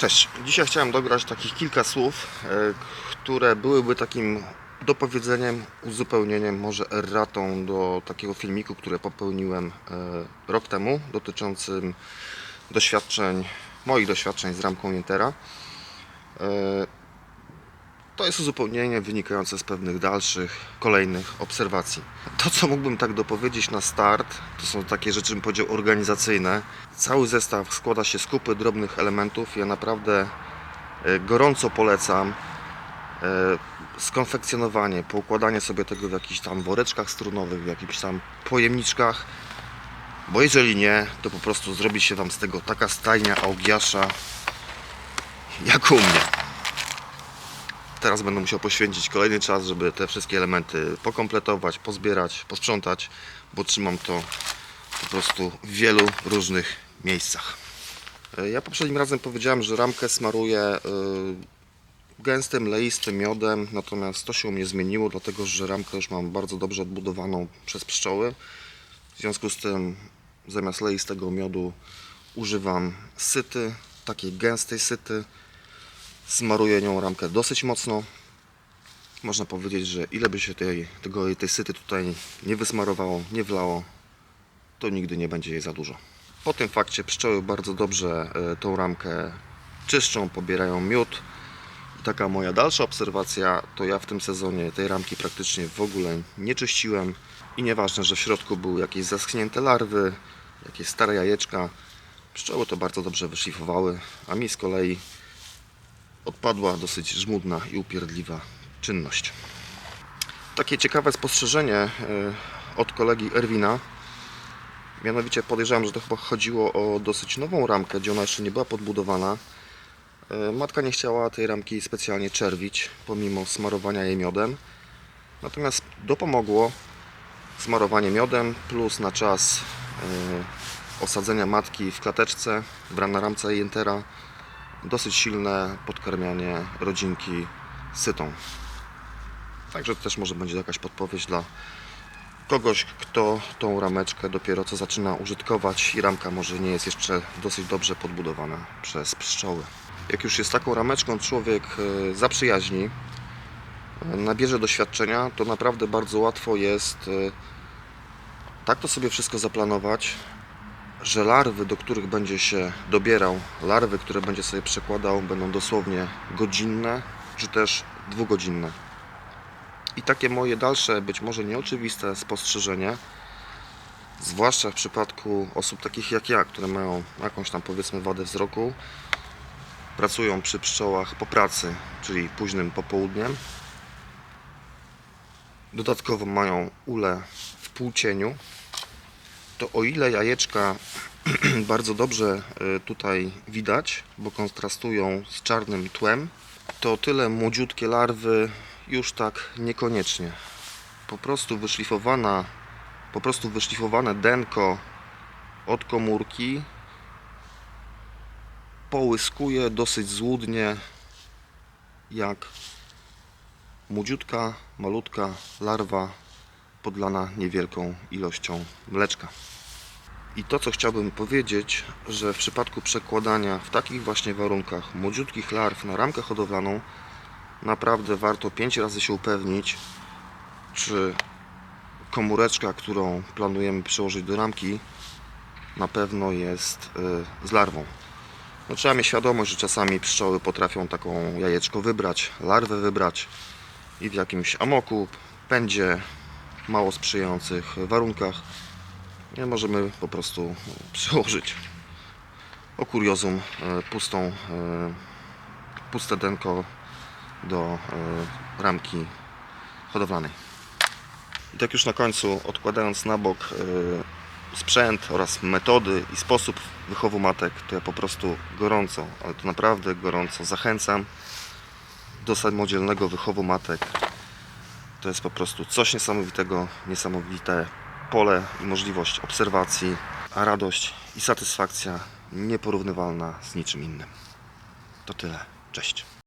Cześć. Dzisiaj chciałem dograć takich kilka słów, e, które byłyby takim dopowiedzeniem, uzupełnieniem, może erratą do takiego filmiku, które popełniłem e, rok temu, dotyczącym doświadczeń, moich doświadczeń z ramką Intera. To jest uzupełnienie wynikające z pewnych dalszych, kolejnych obserwacji. To, co mógłbym tak dopowiedzieć na start, to są takie rzeczy, bym powiedział, organizacyjne. Cały zestaw składa się z kupy drobnych elementów. Ja naprawdę e, gorąco polecam e, skonfekcjonowanie, poukładanie sobie tego w jakichś tam woreczkach strunowych, w jakichś tam pojemniczkach. Bo jeżeli nie, to po prostu zrobi się Wam z tego taka stajnia augiasza jak u mnie teraz będę musiał poświęcić kolejny czas, żeby te wszystkie elementy pokompletować, pozbierać, posprzątać, bo trzymam to po prostu w wielu różnych miejscach. E, Ja poprzednim razem powiedziałem, że ramkę smaruję e, gęstym, leistym miodem, natomiast to się u mnie zmieniło, dlatego że ramkę już mam bardzo dobrze odbudowaną przez pszczoły. W związku z tym zamiast leistego miodu używam syty, takiej gęstej syty. Smaruję nią ramkę dosyć mocno. Można powiedzieć, że ile by się tej, tego, tej syty tutaj nie wysmarowało, nie wlało, to nigdy nie będzie jej za dużo. Po tym fakcie pszczoły bardzo dobrze e, tą ramkę czyszczą, pobierają miód. I taka moja dalsza obserwacja, to ja w tym sezonie tej ramki praktycznie w ogóle nie czyściłem. I nieważne, że w środku były jakieś zaschnięte larwy, jakieś stare jajeczka, pszczoły to bardzo dobrze wyszlifowały, a mi z kolei odpadła dosyć żmudna i upierdliwa czynność. Takie ciekawe spostrzeżenie e, od kolegi Erwina. Mianowicie podejrzewam, że to chyba chodziło o dosyć nową ramkę, gdzie ona jeszcze nie była podbudowana. E, Matka nie chciała tej ramki specjalnie czerwić, pomimo smarowania jej miodem. Natomiast dopomogło smarowanie miodem plus na czas e, osadzenia matki w klateczce, w ramce jętera dosyć silne podkarmianie rodzinki sytą. Także to też może będzie jakaś podpowiedź dla kogoś, kto tą rameczkę dopiero co zaczyna użytkować i ramka może nie jest jeszcze dosyć dobrze podbudowana przez pszczoły. Jak już jest taką rameczką człowiek e, zaprzyjaźni, e, nabierze doświadczenia, to naprawdę bardzo łatwo jest e, tak to sobie wszystko zaplanować, że larwy, do których będzie się dobierał, larwy, które będzie sobie przekładał, będą dosłownie godzinne, czy też dwugodzinne. I takie moje dalsze, być może nieoczywiste spostrzeżenie, zwłaszcza w przypadku osób takich jak ja, które mają jakąś tam powiedzmy wadę wzroku, pracują przy pszczołach po pracy, czyli późnym popołudniem, dodatkowo mają ule w półcieniu, to o ile jajeczka bardzo dobrze y, tutaj widać, bo kontrastują z czarnym tłem, to tyle młodziutkie larwy już tak niekoniecznie. Po prostu wyszlifowana, po prostu wyszlifowane denko od komórki połyskuje dosyć złudnie jak młodziutka, malutka larwa podlana niewielką ilością mleczka. I to, co chciałbym powiedzieć, że w przypadku przekładania w takich właśnie warunkach młodziutkich larw na ramkę hodowlaną, naprawdę warto 5 razy się upewnić, czy komóreczka, którą planujemy przyłożyć do ramki, na pewno jest y, z larwą. No, trzeba mieć świadomość, że czasami pszczoły potrafią taką jajeczko wybrać, larwę wybrać i w jakimś amoku, pędzie, mało sprzyjających warunkach możemy po prostu przyłożyć o kuriozum e, pustą, e, puste denko do e, ramki hodowlanej. I tak już na końcu, odkładając na bok sprzęt oraz metody i sposób wychowu matek, to ja po prostu gorąco, ale to naprawdę gorąco zachęcam do samodzielnego wychowu matek. To jest po prostu coś niesamowitego, niesamowite pole i możliwość obserwacji, a radość i satysfakcja nieporównywalna z niczym innym. To tyle. Cześć.